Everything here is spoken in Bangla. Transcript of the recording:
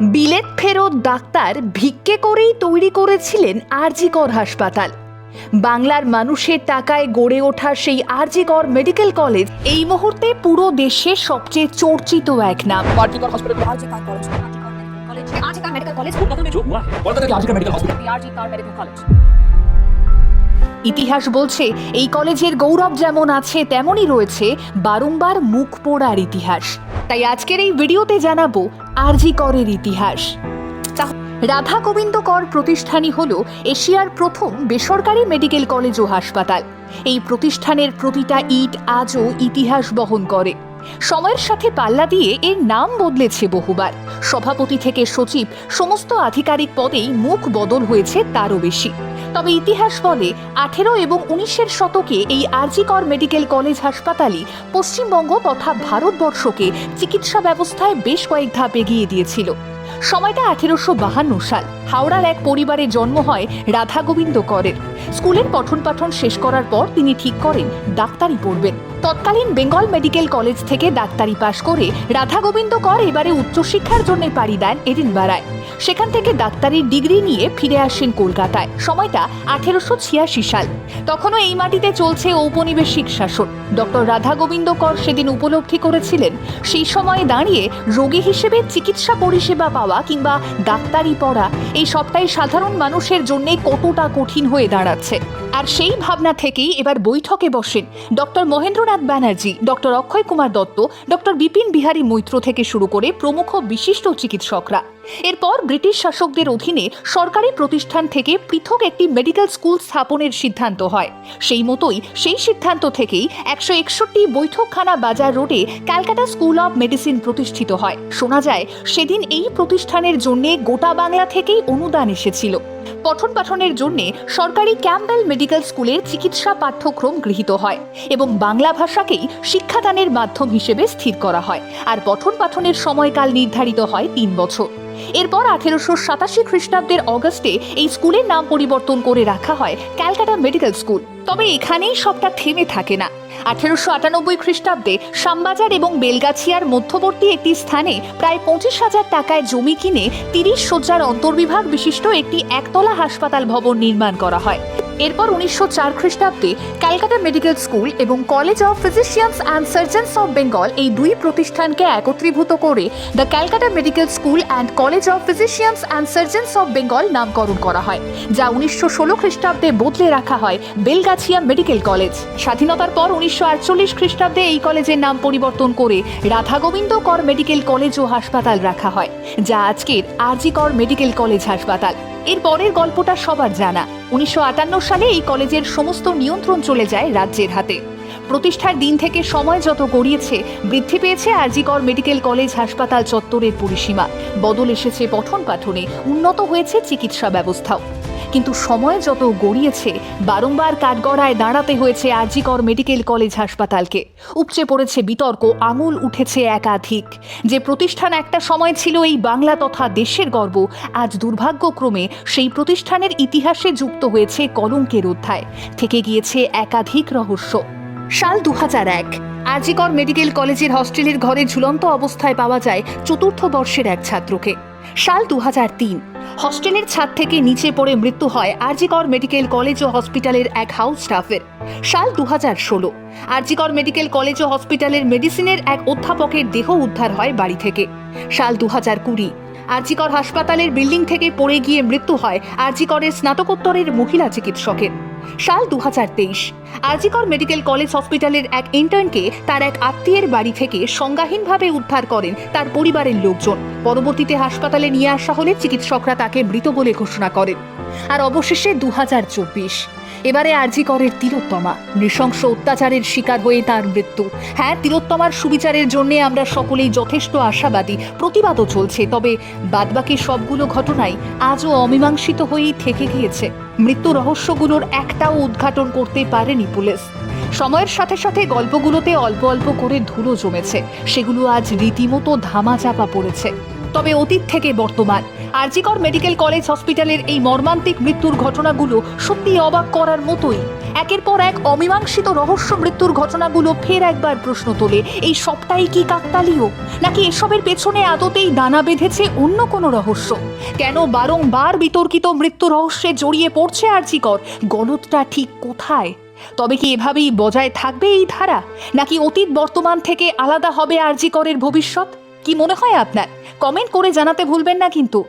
বিলেত ফেরত ডাক্তার ভিক্ষে করেই তৈরি করেছিলেন আরজিকর হাসপাতাল। বাংলার মানুষের টাকায় গড়ে ওঠা সেই আরজিকর মেডিকেল কলেজ এই মুহূর্তে পুরো দেশে সবচেয়ে চর্চিত এক নাম। RG Kar hospital RG Kar college RG Kar medical college Kolkata medical Kolkata থেকে RG Kar medical hospital RG Kar medical college ইতিহাস বলছে এই কলেজের গৌরব যেমন আছে তেমনই রয়েছে বারংবার মুখ পোড়ার ইতিহাস। তাই আজকের এই ভিডিওতে জানাব আরজি করের ইতিহাস। রাধা গোবিন্দ কর প্রতিষ্ঠানই হল এশিয়ার প্রথম বেসরকারি মেডিকেল কলেজ ও হাসপাতাল। এই প্রতিষ্ঠানের প্রতিটা ইট আজও ইতিহাস বহন করে। সময়ের সাথে পাল্লা দিয়ে এর নাম বদলেছে বহুবার। সভাপতি থেকে সচিব, সমস্ত আধিকারিক পদেই মুখ বদল হয়েছে তারও বেশি। তবে ইতিহাস বলে আঠেরো এবং উনিশের শতকে এই আরজিকর মেডিকেল কলেজ হাসপাতালই পশ্চিমবঙ্গ তথা ভারতবর্ষকে চিকিৎসা ব্যবস্থায় বেশ কয়েক ধাপ এগিয়ে দিয়েছিল। সময়টা আঠেরোশো বাহান্ন সাল। হাওড়ার এক পরিবারে জন্ম হয় রাধা গোবিন্দ করের। স্কুলের পঠন পাঠন শেষ করার পর তিনি ঠিক করেন, ডাক্তারি পড়বেন। তৎকালীন বেঙ্গল মেডিকেল কলেজ থেকে ডাক্তারি পাশ করে রাধা গোবিন্দ কর এবারে উচ্চশিক্ষার জন্য পাড়ি দেন এডিনবারায় সেখান থেকে ডাক্তারির ডিগ্রি নিয়ে ফিরে আসেন কলকাতায়। সময়টা আঠেরোশো ছিয়াশি সাল। তখনও এই মাটিতে চলছে ঔপনিবেশিক শাসন। ডক্টর রাধা গোবিন্দ কর সেদিন উপলব্ধি করেছিলেন, সেই সময়ে দাঁড়িয়ে রোগী হিসেবে চিকিৎসা পরিষেবা পাওয়া কিংবা ডাক্তারি পড়া, এই সবটাই সাধারণ মানুষের জন্য কতটা কঠিন হয়ে দাঁড়াচ্ছে। আর সেই ভাবনা থেকেই এবার বৈঠকে বসেন doctor Mahendranath Banerjee, doctor Akshay Kumar Dutta, doctor Bipin Bihari Maitra থেকে শুরু করে প্রমুখ বিশিষ্ট চিকিৎসকরা। এরপর ব্রিটিশ শাসকদের অধীনে সরকারি প্রতিষ্ঠান থেকে পৃথক একটি মেডিকেল স্কুল স্থাপনের সিদ্ধান্ত হয়। সেই মতোই সেই সিদ্ধান্ত থেকেই একশো একষট্টি বৈঠকখানা বাজার রোডে ক্যালকাটা স্কুল অব মেডিসিন প্রতিষ্ঠিত হয়। শোনা যায়, সেদিন এই প্রতিষ্ঠানের জন্য গোটা বাংলা থেকেই অনুদান এসেছিল। পঠন পাঠনের জন্য সরকারি ক্যাম্পবেল মেডিকেল স্কুলের চিকিৎসা পাঠ্যক্রম গৃহীত হয় এবং বাংলা ভাষাকেই শিক্ষাদানের মাধ্যম হিসেবে স্থির করা হয়। আর পঠন পাঠনের সময়কাল নির্ধারিত হয় তিন বছর। এরপর আঠেরোশো সাতাশি খ্রিস্টাব্দের অগস্টে এই স্কুলের নাম পরিবর্তন করে রাখা হয় ক্যালকাটা মেডিকেল স্কুল। তবে এখানেই সবটা থেমে থাকে না। আঠেরোশো আটানব্বই খ্রিস্টাব্দে শ্যামবাজার এবং বেলগাছিয়ার মধ্যবর্তী একটি স্থানে প্রায় পঁচিশ হাজার টাকায় জমি কিনে তিরিশ শয্যার অন্তর্বিভাগ বিশিষ্ট একটি একতলা হাসপাতাল ভবন নির্মাণ করা হয়। এরপর উনিশশো চার খ্রিস্টাব্দে ক্যালকাটা মেডিকেল স্কুল এবং college of physicians and surgeons of Bengal এই দুই প্রতিষ্ঠানকে একত্রীভূত করে the Calcutta medical school and college of physicians and surgeons of Bengal নামকরণ করা হয়, যা উনিশশো ষোলো খ্রিস্টাব্দে বদলে রাখা হয় বেলগাছিয়া মেডিকেল কলেজ। স্বাধীনতার পর উনিশশো আটচল্লিশ খ্রিস্টাব্দে এই কলেজের নাম পরিবর্তন করে রাধা গোবিন্দ কর মেডিকেল কলেজ ও হাসপাতাল রাখা হয়, যা আজকের আরজি কর মেডিকেল কলেজ হাসপাতাল। এর পরের গল্পটা সবার জানা। উনিশশো আটান্ন সালে এই কলেজের সমস্ত নিয়ন্ত্রণ চলে যায় রাজ্যের হাতে। প্রতিষ্ঠার দিন থেকে সময় যত গড়িয়েছে, বৃদ্ধি পেয়েছে আরজিকর মেডিকেল কলেজ হাসপাতাল চত্বরের পরিসীমা। বদল এসেছে পঠন পাঠনে, উন্নত হয়েছে চিকিৎসা ব্যবস্থাও। কিন্তু সময় যত গড়িয়েছে, বারংবার কাঠগড়ায় দাঁড়াতে হয়েছে আরজিকর মেডিকেল কলেজ হাসপাতালকে। উপচে পড়েছে বিতর্ক আঙুল উঠেছে একাধিক। যে প্রতিষ্ঠান একটা সময় ছিল এই বাংলা তথা দেশের গর্ব, আজ দুর্ভাগ্যক্রমে সেই প্রতিষ্ঠানের ইতিহাসে যুক্ত হয়েছে কলঙ্কের অধ্যায়। থেকে গিয়েছে একাধিক রহস্য। সাল দু এক আরজিকর মেডিকেল কলেজের হস্টেলের ঘরে ঝুলন্ত অবস্থায় পাওয়া যায় চতুর্থ বর্ষের এক ছাত্রকে। সাল দু তিন হস্টেলের ছাদ থেকে নিচে পড়ে মৃত্যু হয় আরজিকর মেডিকেল কলেজ ও হসপিটালের এক হাউস স্টাফের। সাল দু হাজার ষোলো, আরজিকর মেডিকেল কলেজ ও হসপিটালের মেডিসিনের এক অধ্যাপকের দেহ উদ্ধার হয় বাড়ি থেকে। সাল দু হাজার কুড়ি আরজিকর হাসপাতালের বিল্ডিং থেকে পড়ে গিয়ে মৃত্যু হয় আরজিকরের স্নাতকোত্তরের মহিলা চিকিৎসকের। সাল দু হাজার তেইশ, আরজিকর মেডিকেল কলেজ হসপিটালের এক ইন্টার্নকে তার এক আত্মীয়ের বাড়ি থেকে সংজ্ঞাহীনভাবে উদ্ধার করেন তার পরিবারের লোকজন। পরবর্তীতে হাসপাতালে নিয়ে আসা হলে চিকিৎসকরা তাকে মৃত বলে ঘোষণা করেন। আর অবশেষে দু হাজার চব্বিশ। এবারে আরজি করের তিলোত্তমা। নৃশংস অত্যাচারের শিকার হয়ে তার মৃত্যু। হ্যাঁ তিলোত্তমার সুবিচারের জন্য আমরা সকলেই যথেষ্ট আশাবাদী। প্রতিবাদও চলছে, তবে বাদবাকি সবগুলো ঘটনাই আজও অমীমাংসিত হয়েই থেকে গিয়েছে। মৃত্যু রহস্যগুলোর একটাও উদ্ঘাটন করতে পারেনি পুলিশ। সময়ের সাথে সাথে গল্পগুলোতে অল্প অল্প করে ধুলো জমেছে। সেগুলো আজ রীতিমতো ধামাচাপা পড়েছে। তবে অতীত থেকে বর্তমান। আরজিকর মেডিকেল কলেজ হসপিটালের এই মর্মান্তিক মৃত্যুর ঘটনাগুলো সত্যি অবাক করার মতোই। একের পর এক অমীমাংসিত রহস্য মৃত্যুর ঘটনাগুলো ফের একবার প্রশ্ন তোলে, এই সবটাই কি কাকতালীয়? নাকি এসবের পেছনে আদতেই দানা বেঁধেছে অন্য কোনো রহস্য? কেন বারংবার বিতর্কিত মৃত্যু রহস্যে জড়িয়ে পড়ছে আর্জিকর? গলতটা ঠিক কোথায়? তবে কি এভাবেই বজায় থাকবে এই ধারা? নাকি অতীত বর্তমান থেকে আলাদা হবে আরজিকরের ভবিষ্যৎ? কি মনে হয় আপনার? কমেন্ট করে জানাতে ভুলবেন না কিন্তু।